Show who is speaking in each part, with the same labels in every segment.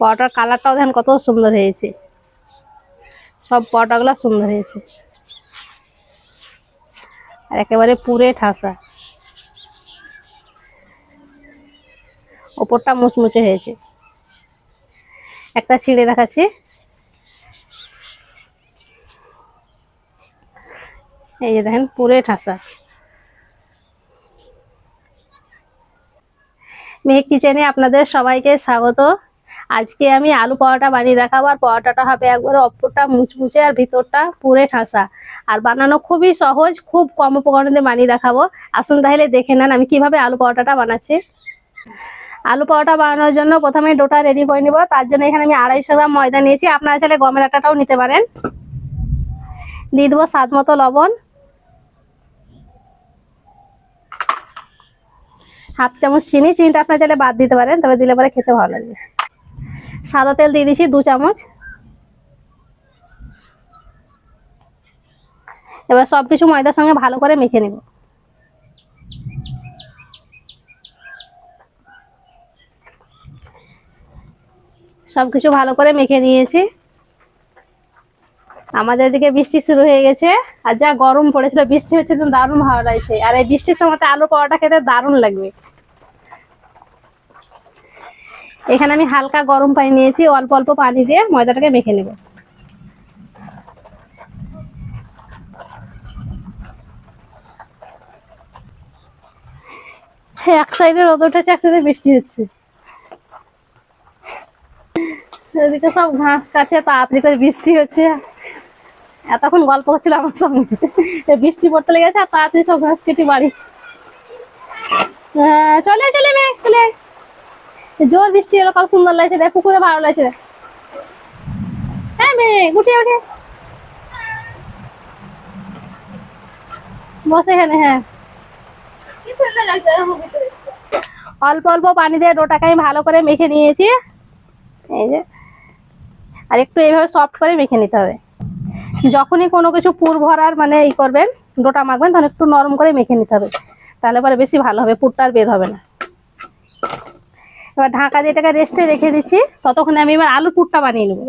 Speaker 1: পরোটার কালারটাও দেখেন কত সুন্দর হয়েছে। সব পরোটাগুলো সুন্দর হয়েছে। আর একেবারে পুরে ঠাসা। ওপরটা মুচমুচে হয়েছে। একটা ছিঁড়ে দেখাচ্ছি। এই যে দেখেন পুরে ঠাসা। মেঘ কিচেনে আপনাদের সবাইকে স্বাগত। আজকে আমি আলু পরোটা বানিয়ে দেখাবো, আর পরোটাটা হবে একবারে অপরটা মুচমুচে আর ভিতরটা পুরে ঠাসা। আর বানানো খুবই সহজ, খুব কম উপকরণ বানিয়ে দেখাবো। আসুন তাহলে দেখে নেন আমি কীভাবে আলু পরোটাটা বানাচ্ছি। আলু পরোটা বানানোর জন্য প্রথমে ডোটা রেডি করে নিব। তার জন্য এখানে আমি আড়াইশো গ্রাম ময়দা নিয়েছি। আপনারা চাইলে গমের আটাটাও নিতে পারেন। দিয়ে দেবো স্বাদ মতো লবণ। হাফ চামচ চিনি। চিনিটা আপনার চাইলে বাদ দিতে পারেন, তবে দিলে পরে খেতে ভালো লাগবে। সাদা তেল দিয়ে দিছি দু চামচ। এবার সবকিছু ময়দার সঙ্গে ভালো করে মেখে নেব। সবকিছু ভালো করে মেখে নিয়েছি। আমাদের এদিকে বৃষ্টি শুরু হয়ে গেছে, আর যা গরম পড়েছিল, বৃষ্টি হচ্ছে দারুণ ভালো লাগছে। আর এই বৃষ্টির সময় আলু পরোটা খেতে দারুণ লাগবে। এখানে আমি হালকা গরম পানি নিয়েছি, অল্প অল্প পানি দিয়ে ময়দাটাকে মেখে নেব। এক সাইডে রোদ উঠেছে, এক সাইডে বৃষ্টি হচ্ছে। এদিকে সব ঘাস কাটছে, তাড়াতাড়ি করে বৃষ্টি হচ্ছে। এতক্ষণ গল্প করছিল আমার সঙ্গে। বৃষ্টি পড়তে লেগেছে, আর তাড়াতাড়ি সব ঘাস কেটে বাড়ি। হ্যাঁ চলে চলে, মেয়ে, চলে। জোর বৃষ্টি এলো কত সুন্দর লাগছে দেখ পুকুরে ভালো লাগছে। হ্যাঁ মেয়ে গুটিয়ে উঠে। বসে এখানে হ্যাঁ। অল্প অল্প পানি দিয়ে ডোটাকে আমি ভালো করে মেখে নিয়েছি। এই যে। আর একটু এইভাবে সফট করে মেখে নিতে হবে। যখনই কোনো কিছু পুর ভরার মানে ই করবেন, ডোটা মাখবেন, তখন একটু নরম করে মেখে নিতে হবে। তাহলে পরে বেশি ভালো হবে, পুরটা আর বের হবে না। এবার ঢাকা দিয়ে এটাকে রেস্টে রেখে দিচ্ছি। ততক্ষণে আমি এবার আলুর পুরটা বানিয়ে নেব।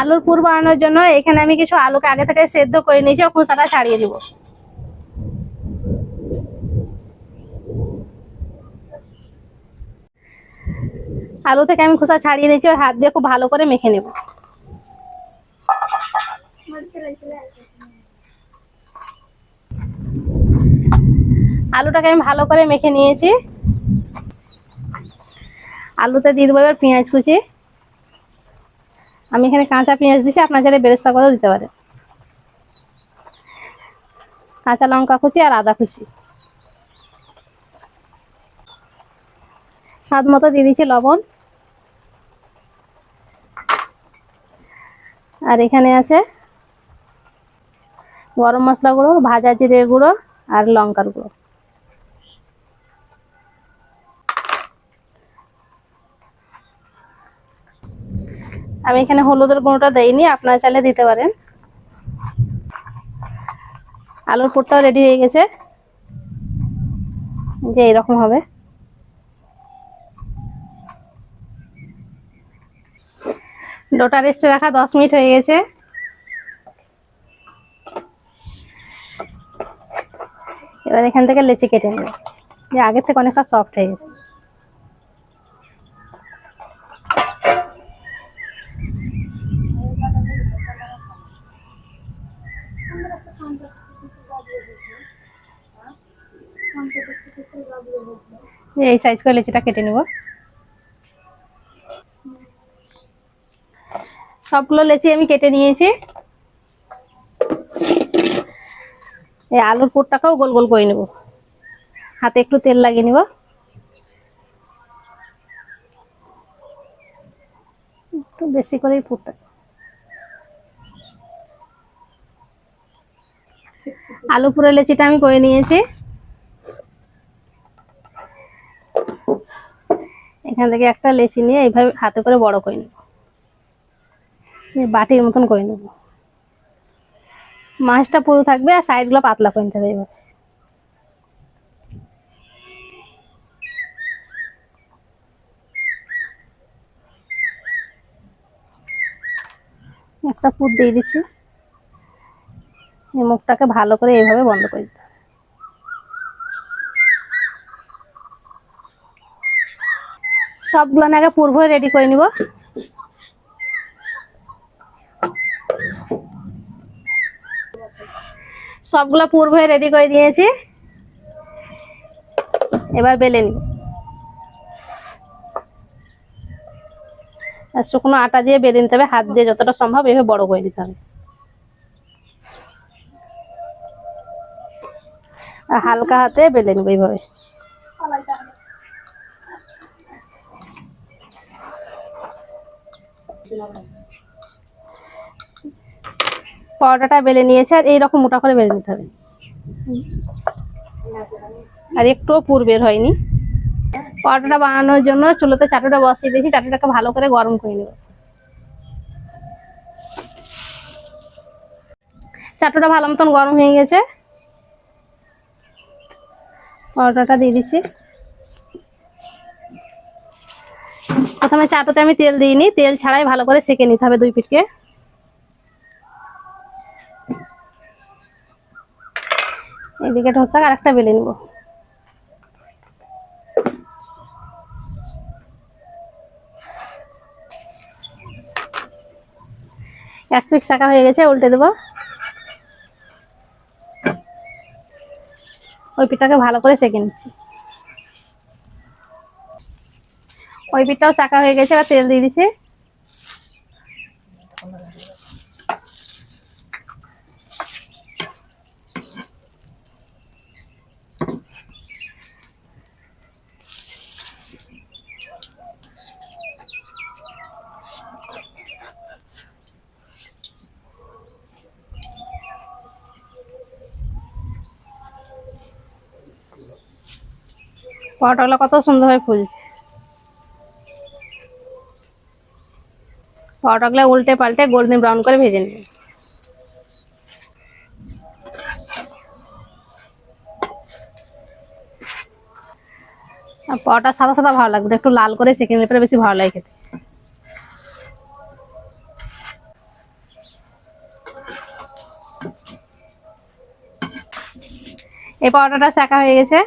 Speaker 1: আলুর পুর বানানোর জন্য এখানে আমি কিছু আলুকে আগে থেকে সেদ্ধ করে নিয়েছি খোসাটা ছাড়িয়ে দিব। আলু থেকে আমি খোসা ছাড়িয়ে নিয়েছি ওর হাত দিয়ে খুব ভালো করে মেখে নেব। আলুটাকে আমি ভালো করে মেখে নিয়েছি। আলুতে দিয়ে দেবো এবার পেঁয়াজ কুচি। আমি এখানে কাঁচা পেঁয়াজ দিছি আপনার চাইলে বেরেস্তা করেও দিতে পারেন। কাঁচা লঙ্কা কুচি আর আদা কুচি। স্বাদ মতো দিয়ে দিচ্ছি লবণ। আর এখানে আছে গরম মশলা গুঁড়ো ভাজা জিরে গুঁড়ো আর লঙ্কার গুঁড়ো। আমি এখানে হলুদের গুঁড়োটা দেইনি, আপনারা চাইলে দিতে পারেন। আলুর পুরটাও রেডি হয়ে গেছে। যে এরকম হবে। ডোটা রেস্টে রাখা দশ মিনিট হয়ে গেছে। এবার এখান থেকে লেচি কেটে নেবে। যে আগের থেকে অনেকটা সফট হয়ে গেছে। এই সাইজ করে লেচিটা কেটে নেব। সবগুলো লেচি আমি কেটে নিয়েছি। এই আলুর পুরটাকেও গোল গোল করে নেব। হাতে একটু তেল লাগিয়ে নিব। একটু বেশি করে এই পুরটা। আলু পুরের লেচিটা আমি করে নিয়েছি। এখান থেকে একটা লেচি নিয়ে এইভাবে হাতে করে বড় করে নেব। বাটির মতন করে নেব। মাছটা পুরো থাকবে আর সাইডগুলো পাতলা করে নিতে হবে এইভাবে একটা পুর দিয়ে দিচ্ছি। মুখটাকে ভালো করে এইভাবে বন্ধ করে দিতে সবগুলো আগে পূর্ব রেডি করে নিব। সবগুলো পূর্ব রেডি করে দিয়েছি। এবার বেলে নিব। আর শুকনো আটা দিয়ে বেলে নিতে হবে। হাত দিয়ে যতটা সম্ভব এভাবে বড় করে নিতে হবে। আর হালকা হাতে বেলে নেব এইভাবে। পরোটাটা বেলে নিয়েছে আর এইরকম মোটা করে বেলে নিতে হবে। আর একটুও পুর বের হয়নি। পরোটাটা বানানোর জন্য চুলোতে চাটুটা বসিয়ে দিয়েছি, চাটুটাকে ভালো করে গরম করে নেব। চাটুটা ভালো মতন গরম হয়ে গেছে। পরোটাটা দিয়ে দিচ্ছি। প্রথমে চাটুতে আমি তেল দিইনি, তেল ছাড়াই ভালো করে সেকে নিতে হবে দুই পিঠকে এদিকে ঢোকা আর একটা বেলে নিব। এক পিস শাকা হয়ে গেছে, উল্টে দেবো। ওই পিঠটাকে ভালো করে সেকে নিচ্ছি। ওই পিঠটাও শাকা হয়ে গেছে এবার তেল দিয়ে দিচ্ছি। পরোটাগুলো কত সুন্দর সুন্দরভাবে ফুলছে। পরোটাগুলো উল্টে পাল্টে গোল্ডেন ব্রাউন করে ভেজে নেবে। আর পরোটা সাদা সাদা ভালো লাগবে, একটু লাল করে সেঁকে নিলে বেশি ভালো লাগে খেতে। এই পরোটাটা শাকা হয়ে গেছে।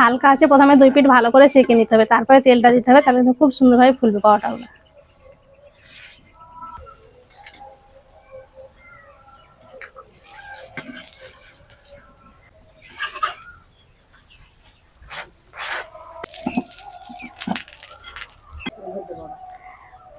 Speaker 1: হালকা আছে, প্রথমে দুই পিঠ ভালো করে সেঁকে নিতে হবে, তারপরে তেলটা দিতে হবে, তাহলে খুব সুন্দরভাবে ফুলবে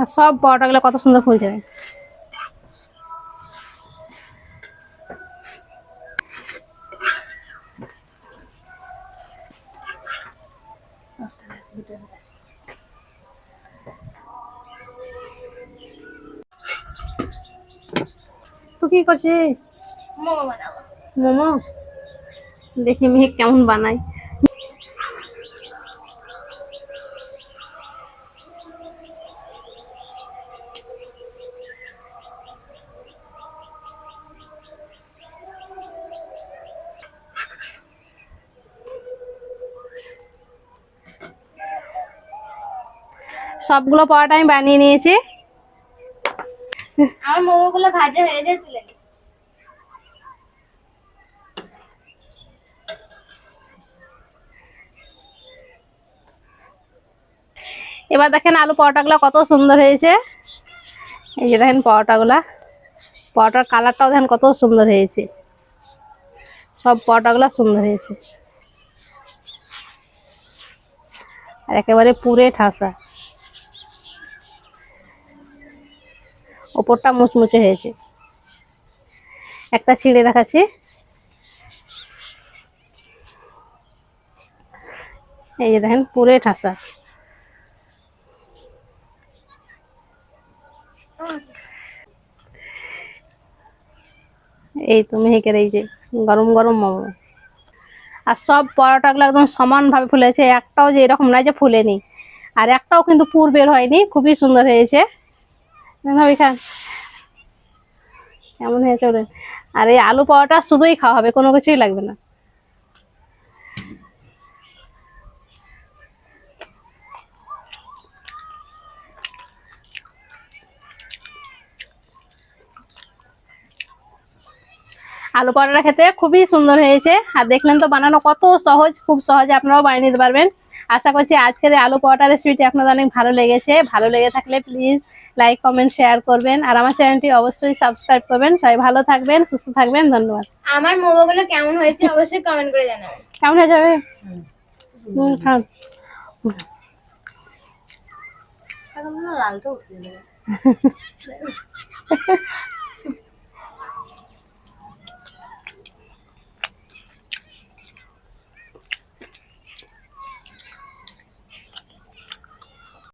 Speaker 1: আর সব পরোটাগুলো কত সুন্দর ফুল ফুলছে। কি করছিস? মোমো দেখি মেয়ে কেমন বানাই সবগুলো পরোটা আমি বানিয়ে নিয়েছি।
Speaker 2: আমার মোমো গুলো ভাজা হয়ে যায়
Speaker 1: এবার দেখেন আলু পরোটাগুলো কত সুন্দর হয়েছে। এই যে দেখেন পরোটাগুলা। পরোটার কালারটাও দেখেন কত সুন্দর হয়েছে। সব পরোটাগুলো সুন্দর হয়েছে। আর একেবারে পুরে ঠাসা। ওপরটা মুচমুচে হয়েছে। একটা ছিঁড়ে দেখাচ্ছি। এই যে দেখেন পুরে ঠাসা। এই তো মেহেকের এই যে গরম গরম মোমো। আর সব পরোটাগুলো একদম সমানভাবে ফুলেছে, একটাও যে এরকম নয় যে ফুলেনি। আর একটাও কিন্তু পুর বের হয়নি, খুবই সুন্দর হয়েছে। খান কেমন হয়েছে আর এই আলু পরোটা শুধুই খাওয়া হবে, কোনো কিছুই লাগবে না। আলু পরোটা খেতে খুবই সুন্দর হয়েছে। আর দেখলেন তো বানানো কত সহজ খুব সহজে আপনারাও বানিয়ে নিতে পারবেন। আশা করছি আজকের এই আলু পরোটা রেসিপিটি আপনাদের অনেক ভালো লেগেছে। ভালো লেগে থাকলে প্লিজ লাইক কমেন্ট শেয়ার করবেন। আর আমার চ্যানেলটি অবশ্যই সাবস্ক্রাইব করবেন। সবাই ভালো থাকবেন সুস্থ থাকবেন ধন্যবাদ।
Speaker 2: আমার মোমোগুলো কেমন হয়েছে অবশ্যই কমেন্ট করে জানাবেন।
Speaker 1: কেমন হয়ে যাবে
Speaker 2: লালটা উঠে